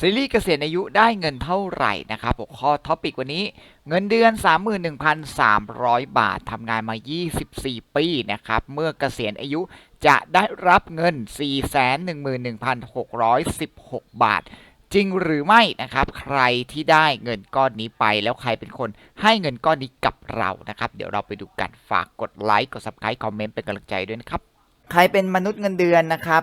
ซีรีส์เกษียณอายุได้เงินเท่าไหร่นะครับหัวข้อท็อปิกวันนี้เงินเดือน 31,300 บาททำงานมา 24 ปีนะครับ เมื่อเกษียณอายุจะได้รับเงิน 411,616 บาท จริงหรือไม่นะครับ ใครที่ได้เงินก้อนนี้ไป แล้วใครเป็นคนให้เงินก้อนนี้กับเรานะครับ เดี๋ยวเราไปดูกันฝากกดไลค์กด subscribe คอมเมนต์เป็นกำลังใจด้วยนะครับ ใครเป็นมนุษย์เงินเดือนนะครับ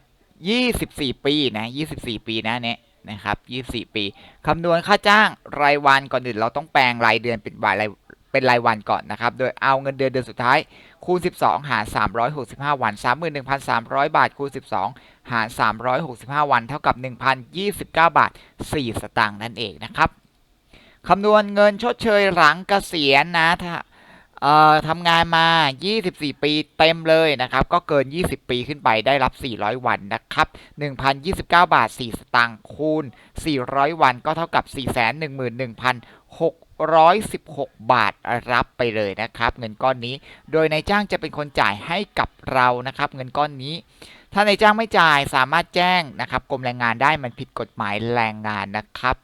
24ปีนะ24ปีนะเนี่ยนะครับ24ปีคำนวณค่าจ้างรายวันก่อนอื่นเราต้องแปลงรายเดือนเป็นรายเป็นรายวันก่อนนะครับ โดยเอาเงินเดือนเดือนสุดท้ายคูณ 12 หาร 365 วัน 31,300 บาทคูณ 12 หาร 365 วัน เท่ากับ 1,029 บาท 4 สตางค์นั่นเองนะครับคำนวณเงินชดเชยหลังเกษียณนะถ้า เอ่อทำงานมา 24 ปีเต็มเลยนะครับ ก็เกิน 20 ปีขึ้นไปได้รับ 400 วันนะครับ 1,029 บาท 4 สตางค์คูณ 400 วันก็เท่ากับ 411,616 บาทรับไปเลยนะครับ เงินก้อนนี้ โดยนายจ้างจะเป็นคนจ่ายให้กับเรานะครับ เงินก้อนนี้ ถ้านายจ้างไม่จ่ายสามารถแจ้งนะครับกรมแรงงานได้มันผิดกฎหมายแรงงานนะครับ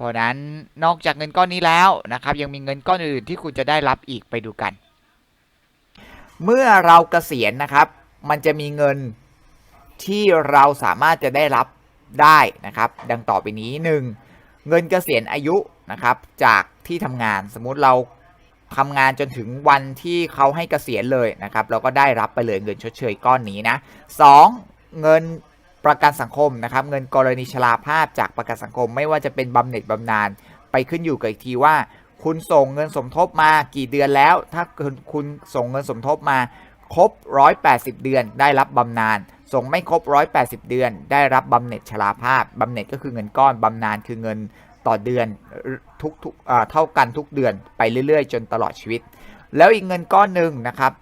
เพราะนั้นนอกจากเงินก้อนนี้แล้วนะครับ ยังมีเงินก้อนอื่นที่คุณจะได้รับอีกไปดูกัน เมื่อเราเกษียณนะครับ มันจะมีเงินที่เราสามารถจะได้รับได้นะครับ ดังต่อไปนี้หนึ่งเงินเกษียณอายุนะครับ จากที่ทำงานสมมุติเราทำงานจนถึงวันที่เขาให้เกษียณเลยนะครับ เราก็ได้รับไปเลยเงินชดเชยก้อนนี้นะสองเงิน ประกันสังคมนะครับเงินกรณีชราภาพจากประกันสังคม ไม่ว่าจะเป็นบำเหน็จบำนาญไปขึ้นอยู่กับอีกทีว่า คุณส่งเงินสมทบมากี่เดือนแล้ว ถ้าคุณส่งเงินสมทบมาครบ 180 เดือนได้รับบำนาญส่งไม่ครบ 180 เดือน ได้รับบำเหน็จชราภาพบำเหน็จก็คือเงินก้อนบำนาญคือเงินต่อเดือนทุกเท่ากันทุกเดือนไปเรื่อยๆ จนตลอดชีวิต แล้วอีกเงินก้อนหนึ่งนะครับ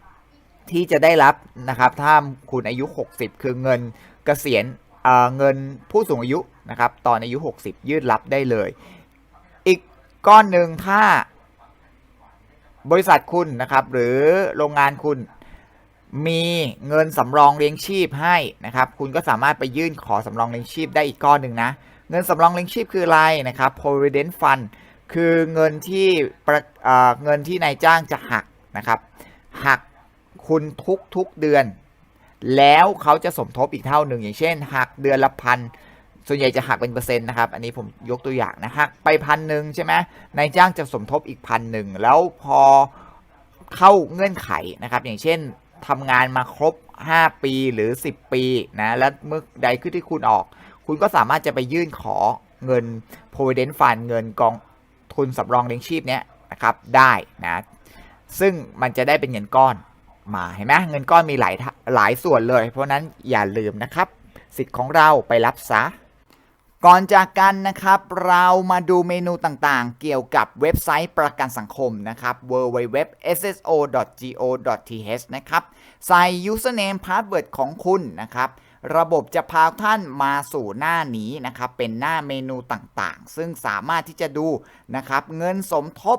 ที่จะได้รับนะครับถ้าคุณอายุ 60 คือเงิน กษียณเเงินผู้สูงอายุนะครับตอนอายุ 60 ยืดรับได้เลย อีกก้อนหนึ่งถ้าบริษัทคุณนะครับ หรือโรงงานคุณมีเงินสำรองเลี้ยงชีพให้นะครับ คุณก็สามารถไปยื่นขอสำรองเลี้ยงชีพได้อีกก้อนหนึ่งนะ เงินสำรองเลี้ยงชีพคืออะไรนะครับ provident fund คือเงินที่เงินที่นายจ้างจะหักนะครับ หักคุณทุกทุกเดือน แล้วเขาจะสมทบอีกเท่าหนึ่ง อย่างเช่นหักเดือนละพันส่วนใหญ่จะหักเป็นเปอร์เซ็นต์นะครับ อันนี้ผมยกตัวอย่างนะหักไปพันหนึ่งใช่ไหมนายจ้างจะสมทบอีกพันหนึ่งแล้วพอเข้าเงื่อนไขนะครับ อย่างเช่นทำงานมาครบ 5 ปีหรือ 10 ปีนะและเมื่อใดขึ้นที่คุณออก คุณก็สามารถจะไปยื่นขอเงิน provident fund เงินกองทุนสำรองเลี้ยงชีพเนี้ยนะครับได้นะซึ่งมันจะได้เป็นเงินก้อน มาเห็นไหมเงินก้อนมีหลายหลายส่วนเลย เพราะนั้นอย่าลืมนะครับ สิทธิ์ของเราไปรับซะก่อนจากกันนะครับ เรามาดูเมนูต่างๆ เกี่ยวกับเว็บไซต์ประกันสังคมนะครับ www.sso.go.th นะครับ ใส่ username password ของคุณนะครับ ระบบจะพาท่านมาสู่หน้านี้นะครับ เป็นหน้าเมนูต่างๆ ซึ่งสามารถที่จะดูนะครับ เงินสมทบ